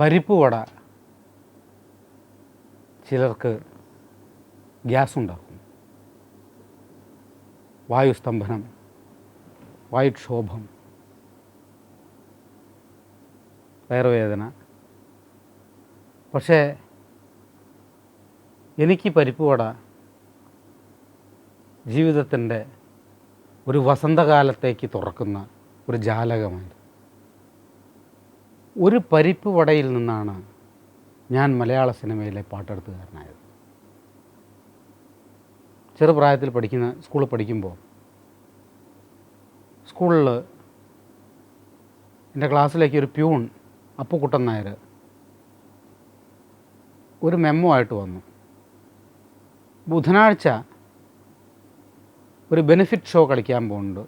പരിപ്പ് വട ചിലർക്ക് ഗ്യാസ് ഉണ്ടാക്കും വായുസ്തംഭനം വായുക്ഷോഭം വയറുവേദന. പക്ഷേ എനിക്ക് പരിപ്പ് വട ജീവിതത്തിന്റെ ഒരു വസന്തകാലത്തേക്ക് തുറക്കുന്ന ഒരു ജാലകമാണ് ഒരു പരിപ്പ് വടയിൽ നിന്നാണ് ഞാൻ മലയാള സിനിമയിലെ പാട്ടെടുത്തുകാരനായത്. ചെറുപ്രായത്തിൽ പഠിക്കുന്ന സ്കൂളിൽ പഠിക്കുമ്പോൾ സ്കൂളിൽ എന്റെ ക്ലാസ്സിലേക്ക് ഒരു പ്യൂൺ അപ്പുക്കുട്ടൻ നായർ ഒരു മെമ്മോ ആയിട്ട് വന്നു. ബുധനാഴ്ച ഒരു ബെനിഫിറ്റ് ഷോ കളിക്കാൻ പോകുന്നുണ്ട്.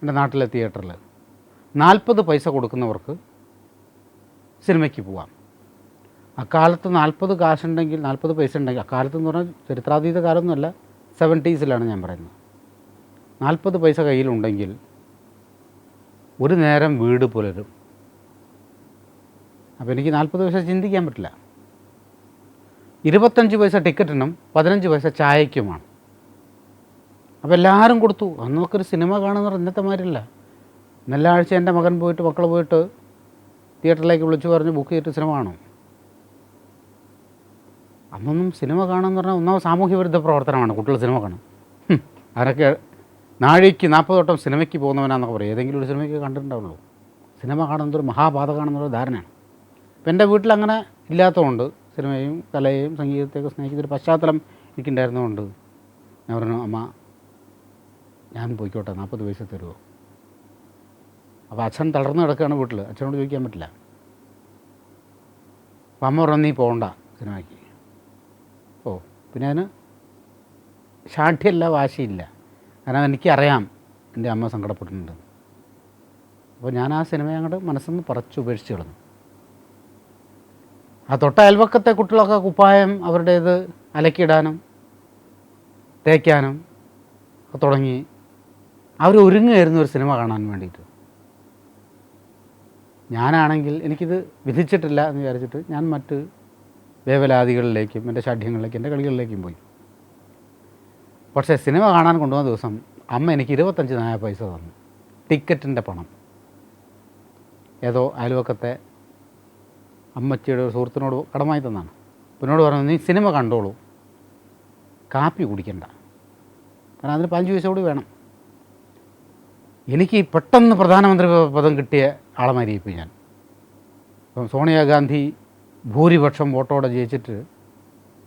എന്റെ നാട്ടിലെ തിയേറ്ററിൽ നാൽപ്പത് പൈസ കൊടുക്കുന്നവർക്ക് സിനിമയ്ക്ക് പോവാം. അക്കാലത്ത് നാൽപ്പത് കാശുണ്ടെങ്കിൽ നാൽപ്പത് പൈസ ഉണ്ടെങ്കിൽ അക്കാലത്ത് എന്ന് പറഞ്ഞാൽ ചരിത്രാതീത കാലമൊന്നുമല്ല സെവന്റീസിലാണ് ഞാൻ പറയുന്നത്. നാൽപ്പത് പൈസ കയ്യിലുണ്ടെങ്കിൽ ഒരു നേരം വീട് പുലരും അപ്പോൾ എനിക്ക് നാൽപ്പത് പൈസ ചിന്തിക്കാൻ പറ്റില്ല. ഇരുപത്തഞ്ച് പൈസ ടിക്കറ്റിനും പതിനഞ്ച് പൈസ ചായക്കുമാണ് അപ്പോൾ എല്ലാവരും കൊടുത്തു. അന്നൊക്കെ സിനിമ കാണുന്ന ഇന്നത്തെ മാതിരില്ല നല്ല ആഴ്ച എന്റെ മകൻ പോയിട്ട് മക്കൾ പോയിട്ട് തിയേറ്ററിലേക്ക് വിളിച്ചു പറഞ്ഞ് ബുക്ക് ചെയ്തിട്ട് സിനിമ കാണും. അന്നൊന്നും സിനിമ കാണുമെന്ന് പറഞ്ഞാൽ ഒന്നാമത് സാമൂഹ്യ വിരുദ്ധ പ്രവർത്തനമാണ് കുട്ടികൾ സിനിമ കാണും. അവരൊക്കെ നാഴിക്ക് നാൽപ്പത് വട്ടം സിനിമയ്ക്ക് പോകുന്നവനാന്നൊക്കെ പറയും. ഏതെങ്കിലും ഒരു സിനിമയ്ക്ക് കണ്ടിട്ടുണ്ടാവുള്ളൂ. സിനിമ കാണുന്നതൊരു മഹാബാധ കാണുന്നൊരു ധാരണയാണ്. അപ്പം എന്റെ വീട്ടിൽ അങ്ങനെ ഇല്ലാത്തതുകൊണ്ട് സിനിമയും കലയെയും സംഗീതത്തെയൊക്കെ സ്നേഹിക്കുന്നൊരു പശ്ചാത്തലം എനിക്കുണ്ടായിരുന്നതുകൊണ്ട് ഞാൻ പറഞ്ഞു അമ്മ ഞാൻ പോയിക്കോട്ടെ നാൽപ്പത് പൈസ തരുമോ അപ്പോൾ അച്ഛൻ തളർന്ന് കിടക്കുകയാണ് വീട്ടിൽ. അച്ഛനോട് ചോദിക്കാൻ പറ്റില്ല. അപ്പം അമ്മ പറഞ്ഞു നീ പോകണ്ട സിനിമയ്ക്ക്. ഓ പിന്നെ അതിന് ഷാഠ്യല്ല വാശിയില്ല. കാരണം എനിക്കറിയാം എന്റെ അമ്മ സങ്കടപ്പെട്ടിട്ടുണ്ട്. അപ്പോൾ ഞാൻ ആ സിനിമയെ അങ്ങോട്ട് മനസ്സിൽ നിന്ന് പറച്ചു ഉപേക്ഷിച്ച് കളഞ്ഞു. ആ തൊട്ട അയൽവക്കത്തെ കുട്ടികളൊക്കെ കുപ്പായം അവരുടേത് അലക്കിയിടാനും തേക്കാനും തുടങ്ങി. അവർ ഒരുങ്ങുകയായിരുന്നു ഒരു സിനിമ കാണാൻ വേണ്ടിയിട്ട്. ഞാനാണെങ്കിൽ എനിക്കിത് വിധിച്ചിട്ടില്ല എന്ന് വിചാരിച്ചിട്ട് ഞാൻ മറ്റ് വേവലാദികളിലേക്കും എന്റെ ഷാഠ്യങ്ങളിലേക്കും എന്റെ കളികളിലേക്കും പോയി. പക്ഷേ സിനിമ കാണാൻ കൊണ്ടുവന്ന ദിവസം അമ്മ എനിക്ക് ഇരുപത്തഞ്ച് നായ പൈസ തന്നു. ടിക്കറ്റിന്റെ പണം. ഏതോ അയൽവക്കത്തെ അമ്മച്ചിയുടെ ഒരു സുഹൃത്തിനോട് കടമായി തന്നാണ്. പിന്നോട് പറഞ്ഞു നീ സിനിമ കണ്ടോളൂ. കാപ്പി കുടിക്കണ്ട. കാരണം അതിന് പതിനഞ്ച് പൈസ കൂടി വേണം. എനിക്ക് പെട്ടെന്ന് പ്രധാനമന്ത്രി പദം കിട്ടിയ ആളമാരിയിപ്പോൾ ഞാൻ. ഇപ്പം സോണിയാഗാന്ധി ഭൂരിപക്ഷം വോട്ടോടെ ജയിച്ചിട്ട്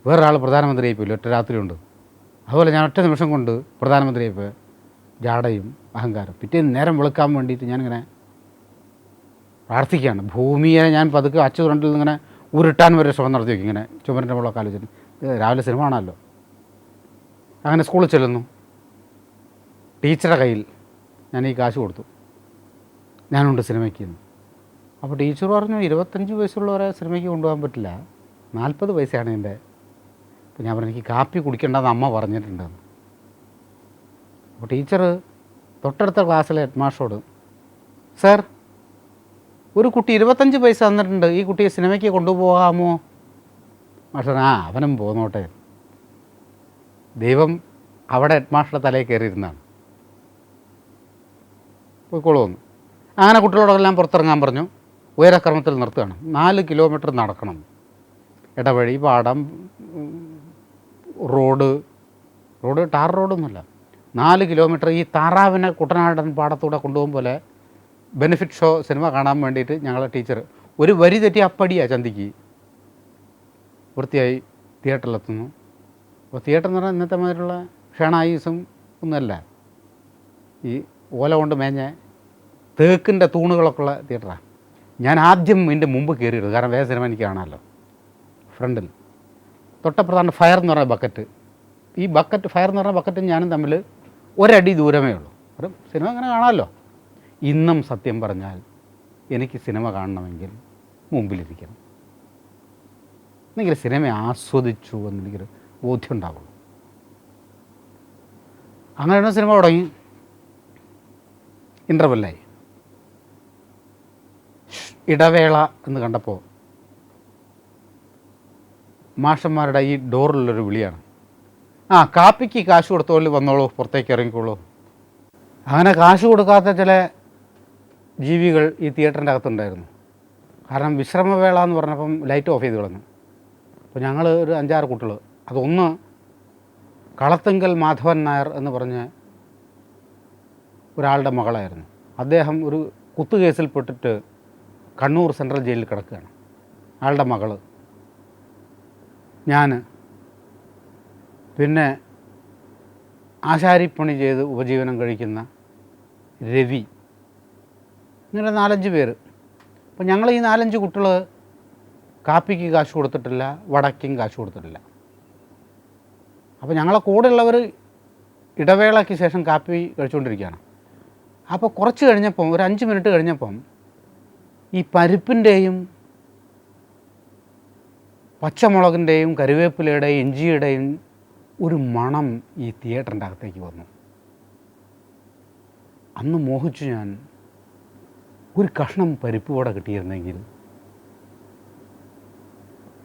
വേറൊരാൾ പ്രധാനമന്ത്രിയായിപ്പോയില്ല ഒറ്റ രാത്രി കൊണ്ട് അതുപോലെ ഞാൻ ഒറ്റ നിമിഷം കൊണ്ട് പ്രധാനമന്ത്രിയായിപ്പോൾ ജാടയും അഹങ്കാരം പിറ്റേന്ന് നേരം വെളുക്കാൻ വേണ്ടിയിട്ട് ഞാനിങ്ങനെ പ്രാർത്ഥിക്കുകയാണ്. ഭൂമിയെ ഞാൻ പതുക്കെ നിന്ന് ഇങ്ങനെ ഉരുട്ടാൻ വരെ ശ്രമം നടത്തി വയ്ക്കും ഇങ്ങനെ ചുമരിന്റെ മുകളൊക്കെ ആലോചിച്ചിട്ട്. രാവിലെ സിനിമ കാണാമല്ലോ. അങ്ങനെ സ്കൂളിൽ ചെല്ലുന്നു. ടീച്ചറുടെ കയ്യിൽ ഞാൻ ഈ കാശ് കൊടുത്തു. ഞാനുണ്ട് സിനിമയ്ക്ക് എന്ന്. അപ്പോൾ ടീച്ചർ പറഞ്ഞു ഇരുപത്തഞ്ച് വയസ്സുള്ളവരെ സിനിമയ്ക്ക് കൊണ്ടുപോകാൻ പറ്റില്ല. നാൽപ്പത് വയസ്സാണ് എന്റെ. അപ്പോൾ ഞാൻ പറഞ്ഞു എനിക്ക് കാപ്പി കുടിക്കേണ്ടെന്ന് അമ്മ പറഞ്ഞിട്ടുണ്ടെന്ന് അപ്പോൾ ടീച്ചർ തൊട്ടടുത്ത ക്ലാസ്സിലെ ഹെഡ് മാസ്റ്ററോട് സാർ ഒരു കുട്ടി ഇരുപത്തഞ്ച് പൈസ തന്നിട്ടുണ്ട്. ഈ കുട്ടിയെ സിനിമയ്ക്ക് കൊണ്ടുപോകാമോ? മാഷ്ടർ ആ അവനും പോന്നോട്ടെ. ദൈവം അവിടെ ഹെഡ് തലയിൽ കയറിയിരുന്നാണ്. പോയിക്കോളൂ വന്നു അങ്ങനെ കുട്ടികളോടെല്ലാം പുറത്തിറങ്ങാൻ പറഞ്ഞു. ഉയരക്രമത്തിൽ നിർത്തുകയാണ്. നാല് കിലോമീറ്റർ നടക്കണം. ഇടവഴി പാടം റോഡ്. Road tar റോഡൊന്നുമല്ല. നാല് കിലോമീറ്റർ ഈ താറാവിനെ കുട്ടനാടൻ പാടത്തൂടെ കൊണ്ടുപോകും ബെനിഫിറ്റ് ഷോ സിനിമ കാണാൻ വേണ്ടിയിട്ട് ഞങ്ങളെ ടീച്ചർ ഒരു വരി തെറ്റി അപ്പടിയാണ് ചന്തിക്ക്. വൃത്തിയായി തിയേറ്ററിലെത്തുന്നു. അപ്പോൾ തിയേറ്റർ എന്ന് പറഞ്ഞാൽ ഇന്നത്തെ മാതിരിയുള്ള ക്ഷണായുസും ഒന്നുമല്ല ഈ ഓല കൊണ്ട് മേഞ്ഞ തേക്കിന്റെ തൂണുകളൊക്കെ ഉള്ള തിയേറ്ററാണ് ഞാൻ ആദ്യം ഇതിന്റെ മുമ്പ് കയറിയത് കാരണം വേറെ സിനിമ എനിക്ക് കാണാമല്ലോ. ഫ്രണ്ടിൽ. തൊട്ടപ്രധാന ഫയർ എന്ന് പറഞ്ഞ ബക്കറ്റ് ഈ ബക്കറ്റ് ഫയർ എന്ന് പറഞ്ഞ ബക്കറ്റും ഞാനും തമ്മിൽ ഒരടി ദൂരമേ ഉള്ളൂ. സിനിമ അങ്ങനെ കാണാമല്ലോ. ഇന്നും സത്യം പറഞ്ഞാൽ എനിക്ക് സിനിമ കാണണമെങ്കിൽ മുമ്പിലിരിക്കണം. എന്നെങ്കിൽ സിനിമ ആസ്വദിച്ചു എന്നെനിക്കൊരു ബോധ്യം ഉണ്ടാവുള്ളൂ അങ്ങനെയാണ് സിനിമ തുടങ്ങി? ഇന്റർവെല്ലായി ഇടവേള എന്ന് കണ്ടപ്പോൾ മാഷന്മാരുടെ ഈ ഡോറിലുള്ളൊരു വിളിയാണ്. ആ കാപ്പിക്ക് കാശ് കൊടുത്തോളിൽ വന്നോളൂ പുറത്തേക്ക് ഇറങ്ങിക്കോളൂ. അങ്ങനെ കാശ് കൊടുക്കാത്ത ചില ജീവികൾ ഈ തിയേറ്ററിന്റെ അകത്തുണ്ടായിരുന്നു. കാരണം വിശ്രമവേള എന്ന് പറഞ്ഞപ്പം ലൈറ്റ് ഓഫ് ചെയ്ത് കളഞ്ഞു. അപ്പോൾ ഞങ്ങൾ ഒരു അഞ്ചാറ് കുട്ടികൾ. അതൊന്ന് കളത്തെങ്കൽ മാധവൻ നായർ എന്ന് പറഞ്ഞ ഒരാളുടെ മകളായിരുന്നു. അദ്ദേഹം ഒരു കുത്തു കേസിൽ പെട്ടിട്ട് കണ്ണൂർ സെൻട്രൽ ജയിലിൽ കിടക്കുകയാണ്. ആളുടെ മകൾ. ഞാൻ. പിന്നെ ആശാരിപ്പണി ചെയ്ത് ഉപജീവനം കഴിക്കുന്ന രവി. ഇങ്ങനെ നാലഞ്ച് പേര്. അപ്പോൾ ഞങ്ങൾ ഈ നാലഞ്ച് കുട്ടികൾ കാപ്പിക്ക് കാശ് കൊടുത്തിട്ടില്ല വടക്കും കാശ് കൊടുത്തിട്ടില്ല. അപ്പോൾ ഞങ്ങളെ കൂടെയുള്ളവർ ഇടവേളയ്ക്ക് ശേഷം കാപ്പി കഴിച്ചുകൊണ്ടിരിക്കുകയാണ് അപ്പോൾ കുറച്ച് കഴിഞ്ഞപ്പം ഒരു അഞ്ച് മിനിറ്റ് കഴിഞ്ഞപ്പം ഈ പരിപ്പിന്റെയും പച്ചമുളകിന്റെയും കറിവേപ്പിലയുടെയും ഇഞ്ചിയുടെയും ഒരു മണം ഈ തിയേറ്ററിന്റെ അകത്തേക്ക് വന്നു. അന്ന് മോഹിച്ചു ഞാൻ ഒരു കഷ്ണം പരിപ്പ് വട കിട്ടിയിരുന്നെങ്കിൽ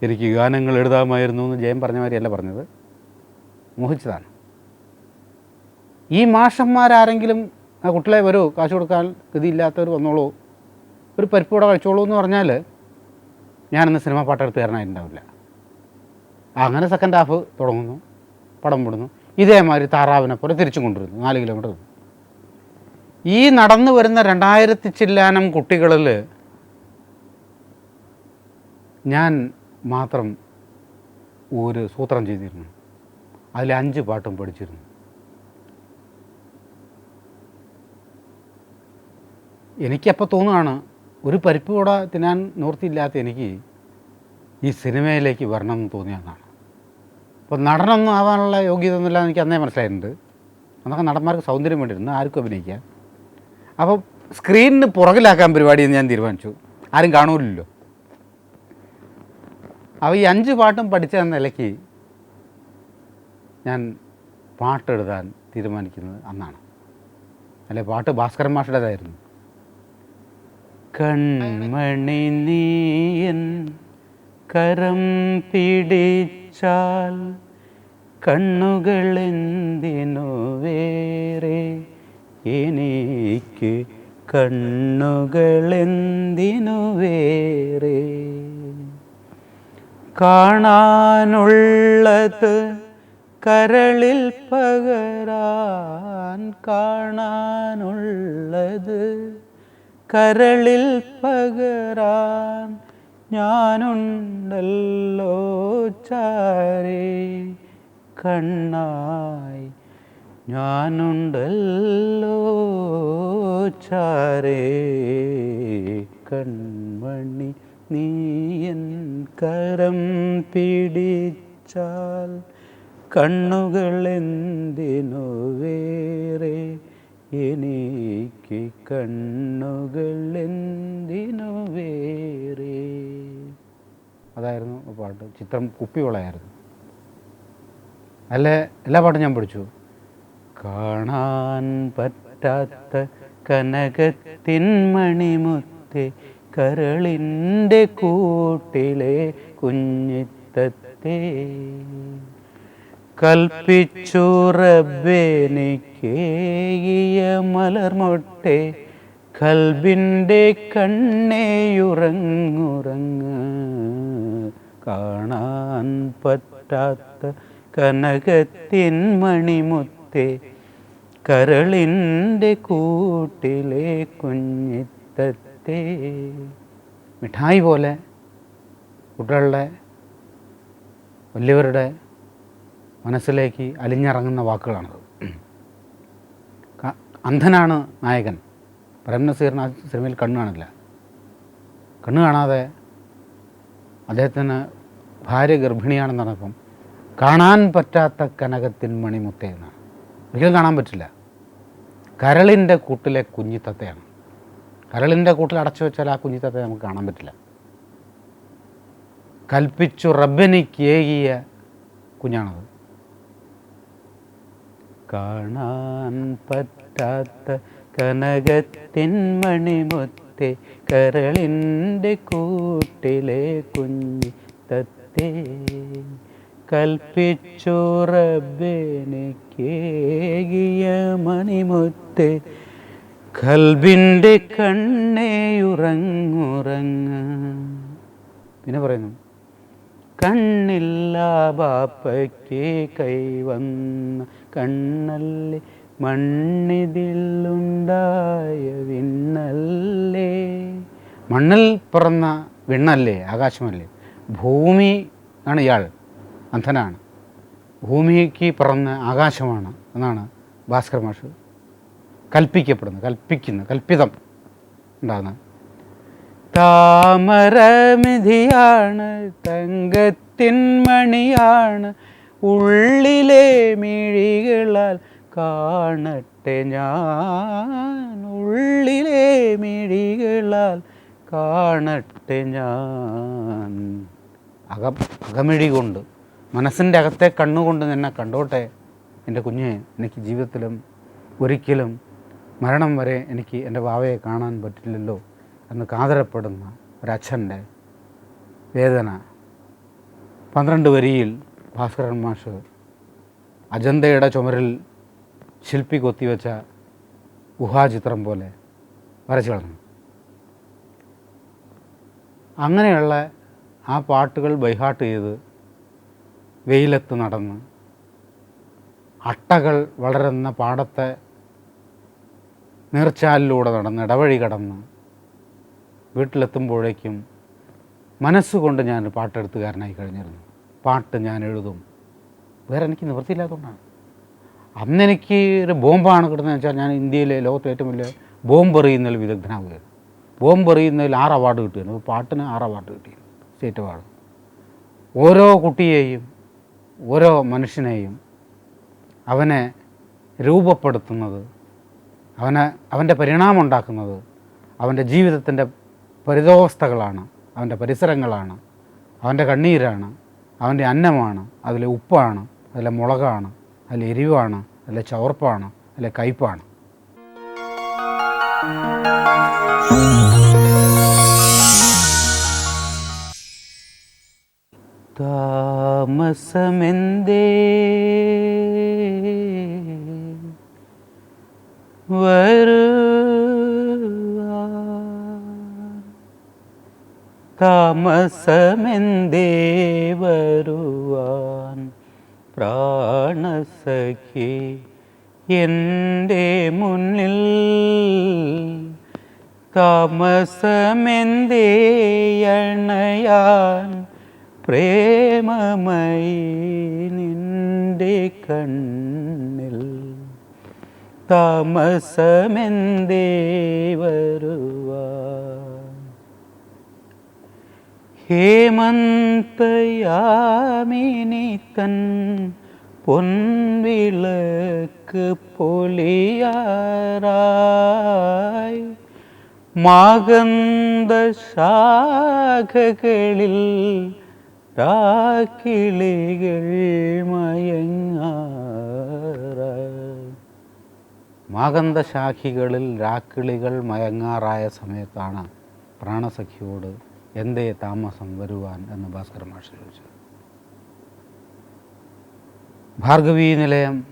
എനിക്ക് ഗാനങ്ങൾ എഴുതാമായിരുന്നു എന്ന് ജയം പറഞ്ഞ മാതിരിയല്ല പറഞ്ഞത്. മോഹിച്ചതാണ്. ഈ മാഷന്മാരാരെങ്കിലും ആ കുട്ടികളെ വരൂ കാശ് കൊടുക്കാൻ ഗതിയില്ലാത്തവർ വന്നോളൂ ഒരു പരിപ്പ് വട കഴിച്ചോളൂ എന്ന് പറഞ്ഞാൽ ഞാനിന്ന് സിനിമ പാട്ടെടുത്ത് തരണമായിട്ടുണ്ടാവില്ല അങ്ങനെ സെക്കൻഡ് ഹാഫ് തുടങ്ങുന്നു പടം വിടുന്നു. ഇതേമാതിരി താറാവിനെ പോലെ തിരിച്ചും കൊണ്ടുവരുന്നു നാല് കിലോമീറ്റർ. ഈ നടന്നു വരുന്ന രണ്ടായിരത്തി ചില്ലാനം കുട്ടികളിൽ ഞാൻ മാത്രം ഒരു സൂത്രം ചെയ്തിരുന്നു. അതിൽ അഞ്ച് പാട്ടും പഠിച്ചിരുന്നു. എനിക്കപ്പോൾ തോന്നുകയാണ് ഒരു പരിപ്പ് കൂടെ തിന്നാൻ നിവൃത്തിയില്ലാത്ത എനിക്ക് ഈ സിനിമയിലേക്ക് വരണം എന്ന് തോന്നിയതാണ് അപ്പോൾ നടനൊന്നും ആവാനുള്ള യോഗ്യത ഒന്നുമില്ല എനിക്ക് അന്നേ മനസ്സിലായിട്ടുണ്ട്. അന്നൊക്കെ നടന്മാർക്ക് സൗന്ദര്യം വേണ്ടിയിരുന്നു ആർക്കും അഭിനയിക്കാം അപ്പോൾ സ്ക്രീനിന് പുറകിലാക്കാൻ പരിപാടി എന്ന് ഞാൻ തീരുമാനിച്ചു. ആരും കാണൂലല്ലോ. അപ്പോൾ ഈ അഞ്ച് പാട്ടും പഠിച്ച നിലയ്ക്ക് ഞാൻ പാട്ടെഴുതാൻ തീരുമാനിക്കുന്നത് അന്നാണ്. അല്ലെ പാട്ട് ഭാസ്കരൻ മാഷയുടേതായിരുന്നു കൺമണി നീയൻ കരം പിടിച്ചാൽ കണ്ണുകളെന്തിനു വേറെ എനിക്ക് കണ്ണുകളെന്തിനു വേറെ? കാണാനുള്ളത് കരളിൽ പകരാൻ കാണാനുള്ളത് കരളിൽ പകരാൻ ഞാനുണ്ടല്ലോ ചാരേ. കണ്ണായി ഞാനുണ്ടല്ലോ ചാരേ കൺമണി നീയൻ കരം പിടിച്ചാൽ കണ്ണുകൾ എന്തിനു വേറെ? എനിക്ക് കണ്ണുകൾ എന്തിനു വേറെ? അതായിരുന്നു പാട്ട്. ചിത്രം കുപ്പിവളയായിരുന്നു അല്ലേ? എല്ലാ പാട്ടും ഞാൻ പഠിച്ചു. കാണാൻ പറ്റാത്ത കനകത്തിൻ മണിമുത്തെ കരളിന്റെ കൂട്ടിലെ കുഞ്ഞിത്തത്തെ. കൽപ്പിച്ചു മലർമൊട്ടെ കൽബിന്റെ കണ്ണേയുറങ്ങുറങ്ങ് കാണാൻ പറ്റാത്ത കനകത്തിൻ മണിമുത്തെ കരളിന്റെ കൂട്ടിലെ കുഞ്ഞിത്തത്തെ. മിഠായി പോലെ കുട്ടികളുടെ വലിയവരുടെ മനസ്സിലേക്ക് അലിഞ്ഞിറങ്ങുന്ന വാക്കുകളാണത്. അന്ധനാണ് നായകൻ. പ്രേം നസീറിന് ആ സിനിമയിൽ കണ്ണ് കാണില്ല. കണ്ണ് കാണാതെ അദ്ദേഹത്തിന് ഭാര്യ ഗർഭിണിയാണെന്ന് പറഞ്ഞപ്പം കാണാൻ പറ്റാത്ത കനകത്തിൻ മണിമുത്തേ എന്നാണ്. ഒരിക്കലും കാണാൻ പറ്റില്ല. കരളിന്റെ കൂട്ടിലെ കുഞ്ഞിത്തത്തയാണ്. കരളിന്റെ കൂട്ടിൽ അടച്ചു വെച്ചാൽ ആ കുഞ്ഞിത്തത്തെ നമുക്ക് കാണാൻ പറ്റില്ല. കൽപ്പിച്ചു റബ്ബനിക്ക് ഏകിയ കുഞ്ഞാണത്. കാണാൻ പറ്റാത്ത കനകത്തിൻ മണിമുത്തെ കരളിന്റെ കൂട്ടിലെ കുഞ്ഞി തത്തേ കൽപ്പിച്ചു റബ്ബെനിക്കേകിയ മണിമുത്തെ. കൽബിന്റെ കണ്ണേയുറങ്ങുറങ്ങ പിന്നെ പറയുന്നു. കണ്ണില്ല ബാപ്പയ്ക്ക് കൈവന്ന കണ്ണല്ലേ മണ്ണിതിലുണ്ടായ വിണ്ണല്ലേ. മണ്ണിൽ പിറന്ന വിണ്ണല്ലേ ആകാശമല്ലേ. ഭൂമി ആണ് ഇയാൾ. അന്ധനാണ്. ഭൂമിക്ക് പിറന്ന് ആകാശമാണ് എന്നാണ് ഭാസ്കർ മാഷ് കൽപ്പിക്കപ്പെടുന്നത് കൽപ്പിക്കുന്നു കൽപ്പിതം ഉണ്ടാകുന്നത്. താമരമിധിയാണ് തങ്കത്തിൻ മണിയാണ് ഉള്ളിലെ മിഴികളാൽ കാണട്ടെ ഞാൻ ഉള്ളിലെ മിഴികളാൽ കാണട്ടെ ഞാൻ. അക അകമിഴി കൊണ്ട് മനസ്സിന്റെ അകത്തെ കണ്ണുകൊണ്ട് എന്നെ കണ്ടോട്ടെ എന്റെ കുഞ്ഞെ എനിക്ക് ജീവിതത്തിലും ഒരിക്കലും മരണം വരെ എനിക്ക് എന്റെ വാവയെ കാണാൻ പറ്റില്ലല്ലോ എന്ന് കാതരപ്പെടുന്ന ഒരച്ഛന്റെ വേദന. പന്ത്രണ്ട് വരിയിൽ ഭാസ്കരൻ മാഷ് അജന്തയുടെ ചുമരിൽ ശില്പി കൊത്തിവെച്ച ഗുഹാചിത്രം പോലെ വരച്ചു കളഞ്ഞു. അങ്ങനെയുള്ള ആ പാട്ടുകൾ ബൈഹാട്ട് ചെയ്ത് വെയിലത്ത് നടന്ന് അട്ടകൾ വളരുന്ന പാടത്തെ നീർച്ചാലിലൂടെ നടന്ന് ഇടവഴി കടന്ന് വീട്ടിലെത്തുമ്പോഴേക്കും മനസ്സുകൊണ്ട് ഞാൻ പാട്ടെഴുത്തുകാരനായി കഴിഞ്ഞിരുന്നു. പാട്ട് ഞാൻ എഴുതും. വേറെ എനിക്ക് നിവൃത്തിയില്ലാത്തതുകൊണ്ടാണ്. അന്ന് എനിക്ക് ഒരു ബോംബാണ് കിട്ടുന്നത് വെച്ചാൽ ഞാൻ ഇന്ത്യയിലെ ലോകത്തെ ഏറ്റവും വലിയ ബോംബ് എറിയുന്നതിൽ വിദഗ്ധനാവുകയാണ്. ബോംബ് എറിയുന്നതിൽ ആറ് അവാർഡ് കിട്ടിയിരുന്നു. പാട്ടിന് ആറ് അവാർഡ് കിട്ടിയിരുന്നു. State award. ഓരോ കുട്ടിയെയും ഓരോ മനുഷ്യനെയും അവനെ രൂപപ്പെടുത്തുന്നത് അവനെ അവന്റെ പരിണാമം ഉണ്ടാക്കുന്നത് അവന്റെ ജീവിതത്തിന്റെ പരിതോവസ്ഥകളാണ് അവന്റെ പരിസരങ്ങളാണ്. അവന്റെ കണ്ണീരാണ് അവന്റെ അന്നമാണ് അതിലെ ഉപ്പാണ് അതിലെ മുളകാണ് അതിലെ എരിവാണ് അതിലെ ചവർപ്പാണ് അതിലെ കയ്പാണ്. താമസമെന്തേ? താമസമെന്തേ? വരുവാൻ പ്രാണസഖി എന്റെ മുന്നിൽ താമസമെന്തേ? അണയാൻ പ്രേമമയി നിന്റെ കണ്ണിൽ താമസമെന്തേ വരുവാൻ? ഹേമന്തയാമിനി തൻ പൊൻവിളക്ക് പൊലിയാറായി മാഗന്ധ ശാഖകളിൽ രാക്കിളികൾ മയങ്ങാറ. മാഗന്ധശാഖികളിൽ രാക്കിളികൾ മയങ്ങാറായ സമയത്താണ് പ്രാണസഖിയോട് എന്തേ താമസം വരുവാൻ എന്ന് ഭാസ്കർ മാഷ് ചോദിച്ചത്. ഭാർഗവി നിലയം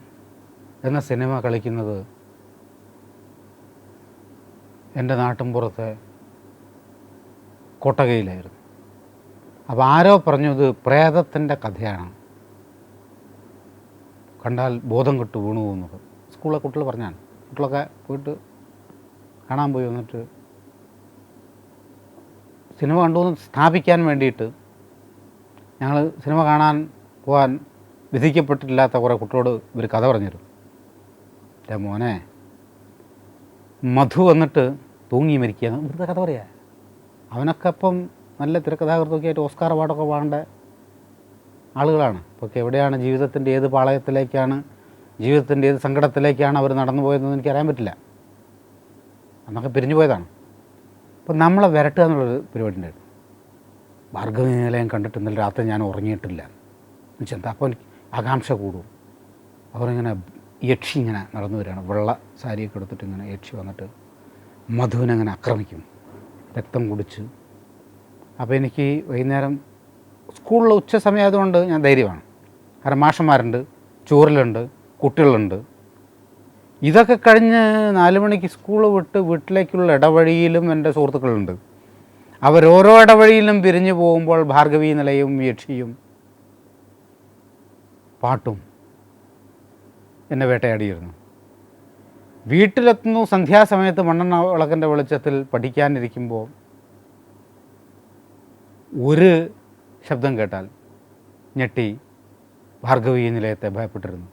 എന്ന സിനിമ കളിക്കുന്നത് എന്റെ നാട്ടിൻപുറത്തെ കൊട്ടകയിലായിരുന്നു. അപ്പോൾ ആരോ പറഞ്ഞു ഇത് പ്രേതത്തിന്റെ കഥയാണ്. കണ്ടാൽ ബോധം കെട്ട് വീണു പോകുന്നത്. സ്കൂളിലെ കുട്ടികൾ പറഞ്ഞാണ്. കുട്ടികളൊക്കെ പോയിട്ട് കാണാൻ പോയി വന്നിട്ട് സിനിമ കണ്ടു സ്ഥാപിക്കാൻ വേണ്ടിയിട്ട് ഞങ്ങൾ സിനിമ കാണാൻ പോകാൻ വിധിക്കപ്പെട്ടിട്ടില്ലാത്ത കുറേ കുട്ടികളോട് ഇവർ കഥ പറഞ്ഞിരുന്നു. എന്റെ മോനെ മധു വന്നിട്ട് തൂങ്ങി മരിക്കുക ഇവിടുത്തെ കഥ പറയാ. അവനൊക്കെ അപ്പം നല്ല തിരക്കഥാകൃത്തൊക്കെ ആയിട്ട് ഓസ്കാർ അവാർഡൊക്കെ വാങ്ങേണ്ട ആളുകളാണ്. അപ്പോൾ എവിടെയാണ് ജീവിതത്തിന്റെ ഏത് പാളയത്തിലേക്കാണ് ജീവിതത്തിന്റെ ഏത് സങ്കടത്തിലേക്കാണ് അവർ നടന്നു പോയതെന്ന് എനിക്ക് അറിയാൻ പറ്റില്ല. അന്നൊക്കെ പിരിഞ്ഞു പോയതാണ്. അപ്പോൾ നമ്മളെ വരട്ടുക എന്നുള്ളൊരു പരിപാടി ഉണ്ടായിരുന്നു. ഭാർഗവനിലയം കണ്ടിട്ട് ഇന്നലെ രാത്രി ഞാൻ ഉറങ്ങിയിട്ടില്ല. എന്താ അപ്പോൾ എനിക്ക് ആകാംക്ഷ കൂടും. അവരിങ്ങനെ യക്ഷി ഇങ്ങനെ നടന്നു വരികയാണ്. വെള്ള സാരിയൊക്കെ എടുത്തിട്ട് ഇങ്ങനെ യക്ഷി വന്നിട്ട് മധുവിനെ അങ്ങനെ ആക്രമിക്കും. രക്തം കുടിച്ച് അപ്പോൾ എനിക്ക് വൈകുന്നേരം സ്കൂളിൽ ഉച്ച സമയമായതുകൊണ്ട് ഞാൻ ധൈര്യമാണ്. കാരണം മാഷന്മാരുണ്ട് ചോറിലുണ്ട് കുട്ടികളുണ്ട്. ഇതൊക്കെ കഴിഞ്ഞ് നാല് മണിക്ക് സ്കൂൾ വിട്ട് വീട്ടിലേക്കുള്ള ഇടവഴിയിലും എന്റെ സുഹൃത്തുക്കളുണ്ട്. അവരോരോ ഇടവഴിയിലും പിരിഞ്ഞു പോകുമ്പോൾ ഭാർഗവീ നിലയും യക്ഷിയും പാട്ടും എന്നെ വേട്ടയാടിയിരുന്നു. വീട്ടിലെത്തുന്നു സന്ധ്യാസമയത്ത് മണ്ണെണ്ണ വിളക്കിന്റെ വെളിച്ചത്തിൽ പഠിക്കാനിരിക്കുമ്പോൾ ഒരു ശബ്ദം കേട്ടാൽ ഞെട്ടി ഭാർഗവി നിലയത്തെ ഭയപ്പെട്ടിരുന്നു.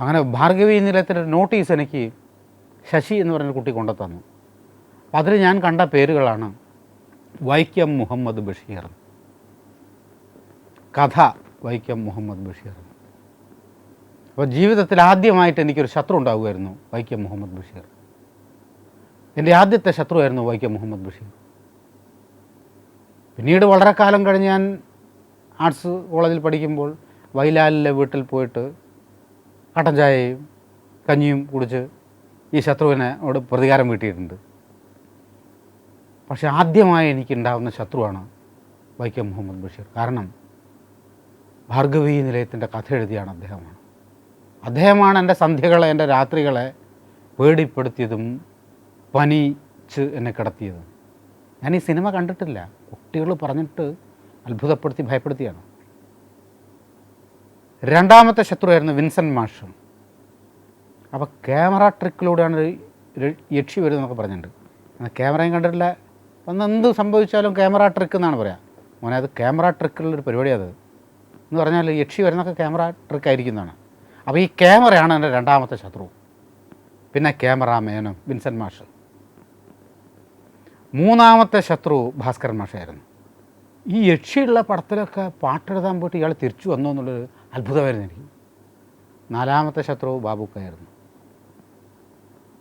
അങ്ങനെ ഭാർഗവി നിലയത്തിന്റെ നോട്ടീസ് എനിക്ക് ശശി എന്ന് പറഞ്ഞൊരു കുട്ടി കൊണ്ടുത്തന്നു അപ്പം അതിൽ ഞാൻ കണ്ട പേരുകളാണ് വൈക്കം മുഹമ്മദ് ബഷീർ. കഥ വൈക്കം മുഹമ്മദ് ബഷീർ. അപ്പോൾ ജീവിതത്തിൽ ആദ്യമായിട്ട് എനിക്കൊരു ശത്രു ഉണ്ടാവുമായിരുന്നു വൈക്കം മുഹമ്മദ് ബഷീർ. എന്റെ ആദ്യത്തെ ശത്രുവായിരുന്നു വൈക്കം മുഹമ്മദ് ബഷീർ. പിന്നീട് വളരെ കാലം കഴിഞ്ഞ് ഞാൻ ആർട്സ് കോളേജിൽ പഠിക്കുമ്പോൾ വൈലാലിലെ വീട്ടിൽ പോയിട്ട് കട്ടൻ ചായയും കഞ്ഞിയും കുടിച്ച് ഈ ശത്രുവിനെ അവിടെ പ്രതികാരം വീട്ടിയിട്ടുണ്ട്. പക്ഷെ ആദ്യമായി എനിക്കുണ്ടാകുന്ന ശത്രുവാണ് വൈക്കം മുഹമ്മദ് ബഷീർ. കാരണം ഭാർഗവി നിലയത്തിന്റെ കഥ എഴുതിയാണ് അദ്ദേഹമാണ്. അദ്ദേഹമാണ് എന്റെ സന്ധ്യകളെ എന്റെ രാത്രികളെ പേടിപ്പെടുത്തിയതും പനിച്ച് എന്നെ കിടത്തിയതും. ഞാൻ ഈ സിനിമ കണ്ടിട്ടില്ല. കുട്ടികൾ പറഞ്ഞിട്ട് അത്ഭുതപ്പെടുത്തി ഭയപ്പെടുത്തിയാണ്. രണ്ടാമത്തെ ശത്രുവായിരുന്നു വിൻസെന്റ് മാഷ് അപ്പോൾ ക്യാമറ ട്രിക്കിലൂടെയാണ് യക്ഷി വരുന്നതെന്നൊക്കെ പറഞ്ഞിട്ടുണ്ട്. എന്നാൽ ക്യാമറയും കണ്ടിട്ടില്ല. അന്ന് എന്ത് സംഭവിച്ചാലും ക്യാമറ ട്രിക്ക് എന്നാണ് പറയാം. മോനെ അത് ക്യാമറ ട്രിക്കുള്ളൊരു പരിപാടിയാണ് അത്. എന്ന് പറഞ്ഞാൽ യക്ഷി വരുന്നൊക്കെ ക്യാമറ ട്രിക്ക് ആയിരിക്കുന്നതാണ് അപ്പോൾ ഈ ക്യാമറയാണ് എന്റെ രണ്ടാമത്തെ ശത്രു. പിന്നെ ക്യാമറ മേനും വിൻസെന്റ് മാഷ് മൂന്നാമത്തെ ശത്രു ഭാസ്കരൻ മാഷായിരുന്നു. ഈ യക്ഷിയുള്ള പടത്തിലൊക്കെ പാട്ടെഴുതാൻ പോയിട്ട് ഇയാൾ തിരിച്ചു വന്നു എന്നുള്ളൊരു അത്ഭുതമായിരുന്നു എനിക്ക്. നാലാമത്തെ ശത്രു ബാബുക്കായിരുന്നു.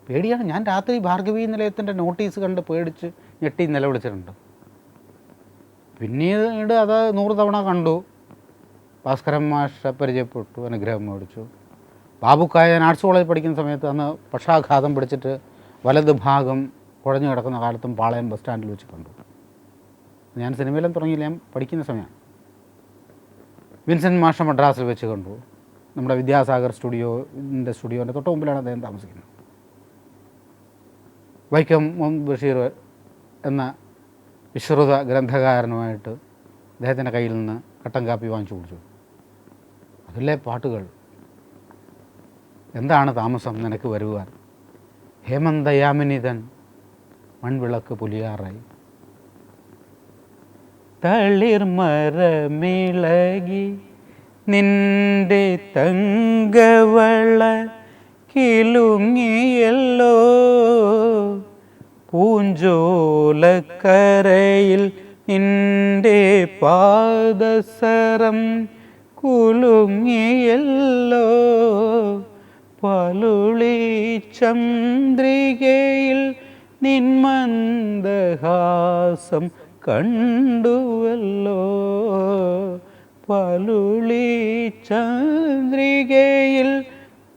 പേടിയാണ്. ഞാൻ രാത്രി ഭാർഗവി നിലയത്തിന്റെ നോട്ടീസ് കണ്ട് പേടിച്ച് ഞെട്ടി നിലവിളിച്ചിട്ടുണ്ട് പിന്നീട് അത് നൂറ് തവണ കണ്ടു. ഭാസ്കരൻ മാഷ പരിചയപ്പെട്ടു അനുഗ്രഹം മേടിച്ചു. ബാബുക്കായ ഞാൻ ആർട്സ് കോളേജിൽ പഠിക്കുന്ന സമയത്ത് അന്ന് പക്ഷാഘാതം പിടിച്ചിട്ട് വലത് ഭാഗം കുഴഞ്ഞു കിടക്കുന്ന കാലത്തും പാളയം ബസ് സ്റ്റാൻഡിൽ വെച്ച് കണ്ടു. ഞാൻ സിനിമയിലും തുടങ്ങിയില്ല ഞാൻ പഠിക്കുന്ന സമയമാണ്. വിൻസെന്റ് മാഷ മദ്രാസിൽ വെച്ച് കണ്ടു. നമ്മുടെ വിദ്യാസാഗർ സ്റ്റുഡിയോന്റെ സ്റ്റുഡിയോന്റെ തൊട്ട് മുമ്പിലാണ് അദ്ദേഹം താമസിക്കുന്നത്. വൈക്കം മുഹമ്മദ് ബഷീർ എന്ന വിശ്രുത ഗ്രന്ഥകാരനുമായിട്ട് അദ്ദേഹത്തിന്റെ കയ്യിൽ നിന്ന് കട്ടൻ കാപ്പി വാങ്ങിച്ചു കുടിച്ചു. അതിലെ പാട്ടുകൾ എന്താണ് താമസം നിനക്ക് വരുവാൻ? ഹേമന്തയാമിനിതൻ മൺവിളക്ക് പുലിയാറായി. തളിർമരമിളകി നിന്റെ തങ്കവള കിലുങ്ങിയല്ലോ. പൂഞ്ചോലക്കരയിൽ നിന്റെ പാദസരം കുലുങ്ങിയല്ലോ. പലുളി ചന്ദ്രികയിൽ നിന്മന്ദഹാസം കണ്ടുവല്ലോ. പലുളി ചന്ദ്രികയിൽ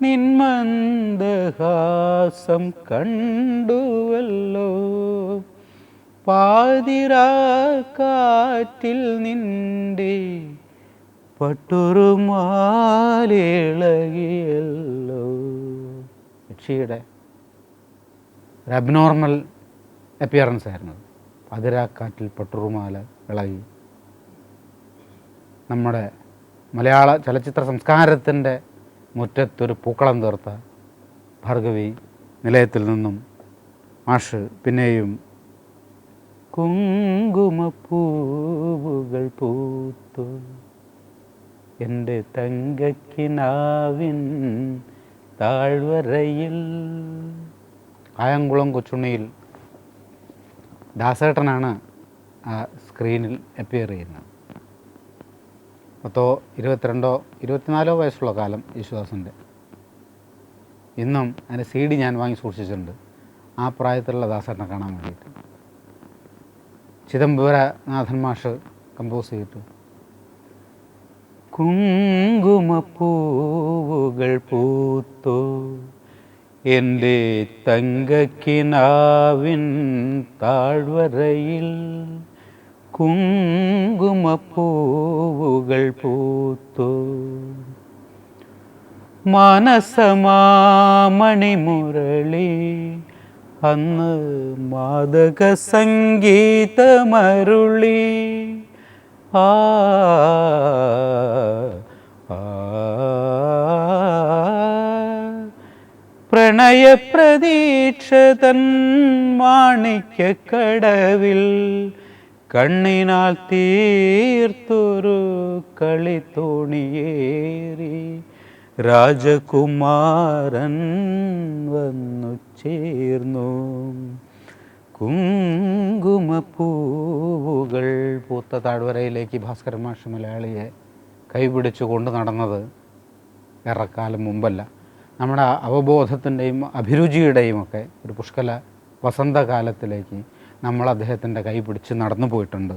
നിന്മന്ദഹാസം കണ്ടുവല്ലോ. പാതിരാ കാറ്റിൽ നിന്റെ പട്ടുറുമാലിളകിയല്ലോ ഒരു അബ്നോർമൽ അപ്പിയറൻസ് ആയിരുന്നു അതിരാക്കാറ്റിൽ പട്ടുറുമാല ഇളകി. നമ്മുടെ മലയാള ചലച്ചിത്ര സംസ്കാരത്തിന്റെ മുറ്റത്തൊരു പൂക്കളം തീർത്ത ഭാർഗവി നിലയത്തിൽ നിന്നും മാഷ് പിന്നെയും കുങ്കുമപ്പൂവുകൾ പൂത്തു. എന്റെ തങ്കക്കിനാവിൻ താഴ്വരയിൽ കായംകുളം കൊച്ചുണ്ണിയിൽ ദാസേട്ടനാണ് ആ സ്ക്രീനിൽ അപ്പിയർ ചെയ്യുന്നത്. പത്തോ ഇരുപത്തിരണ്ടോ ഇരുപത്തിനാലോ വയസ്സുള്ള കാലം യേശുദാസിന്റെ. ഇന്നും അതിന്റെ സി ഡി ഞാൻ വാങ്ങി സൂക്ഷിച്ചിട്ടുണ്ട്. ആ പ്രായത്തിലുള്ള ദാസേട്ടനെ കാണാൻ വേണ്ടിയിട്ട്. ചിദംബരനാഥൻ മാഷ് കമ്പോസ് ചെയ്തിട്ട് കുങ്കുമപ്പൂവുകൾ പൂത്തു. എന്റെ തങ്കക്കിനാവിൻ താഴ്വരയിൽ കുങ്കുമപ്പൂവുകൾ പൂത്തു മനസമാമണിമുരളി അന്ന് മാതക സംഗീതമരുളി ആ. പ്രണയപ്രതീക്ഷതൻ മാണിക്യക്കടവിൽ കണ്ണിനാൽ തീർത്തൊരു കളിത്തോണിയേറി രാജകുമാരൻ വന്നു ചേർന്നു. കുങ്കുമപ്പൂവുകൾ പൂത്ത താഴ്വരയിലേക്ക് ഭാസ്കരൻ മാഷ് മലയാളിയെ കൈപിടിച്ചു കൊണ്ട് നടന്നത് ഏറെക്കാലം മുമ്പല്ല. നമ്മുടെ അവബോധത്തിന്റെയും അഭിരുചിയുടെയും ഒക്കെ ഒരു പുഷ്കല വസന്തകാലത്തിലേക്ക് നമ്മൾ അദ്ദേഹത്തിന്റെ കൈ പിടിച്ച് നടന്നു പോയിട്ടുണ്ട്.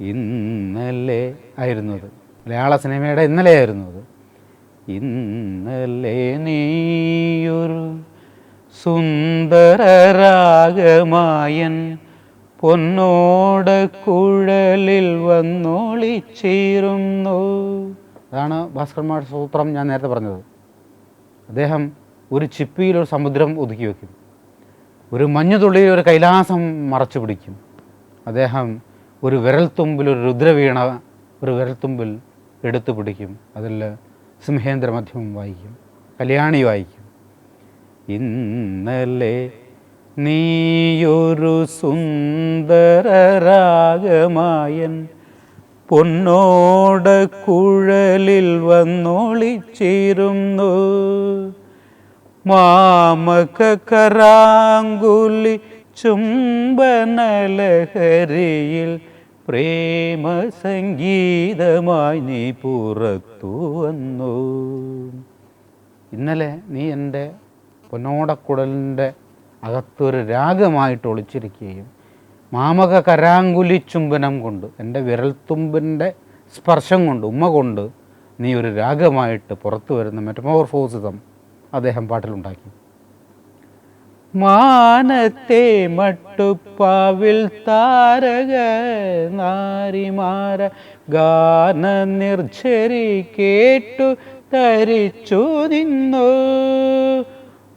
ഇന്നലെ ആയിരുന്നു അത്. മലയാള സിനിമയുടെ ഇന്നലെ ആയിരുന്നു അത്. ഇന്നലെ നീയൊരു സുന്ദരരാഗമായൻ പൊന്നോട കുഴലിൽ വന്നോളിച്ചേരുന്നു. അതാണ് ഭാസ്കർമാർ സൂത്രം ഞാൻ നേരത്തെ പറഞ്ഞത്. അദ്ദേഹം ഒരു ചിപ്പിയിൽ ഒരു സമുദ്രം ഒതുക്കി വയ്ക്കും ഒരു മഞ്ഞുതുള്ളിയിൽ ഒരു കൈലാസം മറച്ചു പിടിക്കും. അദ്ദേഹം ഒരു വിരൽത്തുമ്പിൽ ഒരു രുദ്രവീണ ഒരു വിരൽത്തുമ്പിൽ എടുത്തു പിടിക്കും. അതിൽ സിംഹേന്ദ്ര മധ്യമം വായിക്കും. കല്യാണി വായിക്കും. ഇന്നലെ നീയൊരു സുന്ദരരാഗമായൻ പൊന്നോട കുഴലിൽ വന്നോളിച്ചിരുന്നു മാമക കരാങ്കുലി ചുംബനലഹരിയിൽ പ്രേമ സംഗീതമായി നീ പുറത്തു വന്നു. ഇന്നലെ നീ എന്റെ പൊന്നോടക്കുടലിന്റെ അകത്തൊരു രാഗമായിട്ട് ഒളിച്ചിരിക്കുകയും മാമക കരാങ്കുലി ചുംബനം കൊണ്ട് എന്റെ വിരൽത്തുമ്പിന്റെ സ്പർശം കൊണ്ട് ഉമ്മ കൊണ്ട് നീ ഒരു രാഗമായിട്ട് പുറത്തു വരുന്ന മെറ്റമോർഫോസിതം അദ്ദേഹം പാട്ടിലുണ്ടാക്കി മാനത്തെ മട്ടുപ്പാവിൽ താരക നാരിമാര ഗാന നിർച്ചരി കേട്ടു തരിച്ചു നിന്നു.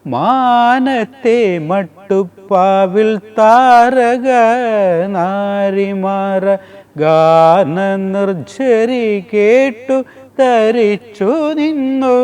മാനത്തെ മട്ടുപ്പാവിൽ താരക നാരിമാര ഗാന നിർജരി കേട്ടു തരിച്ചു നിന്നു.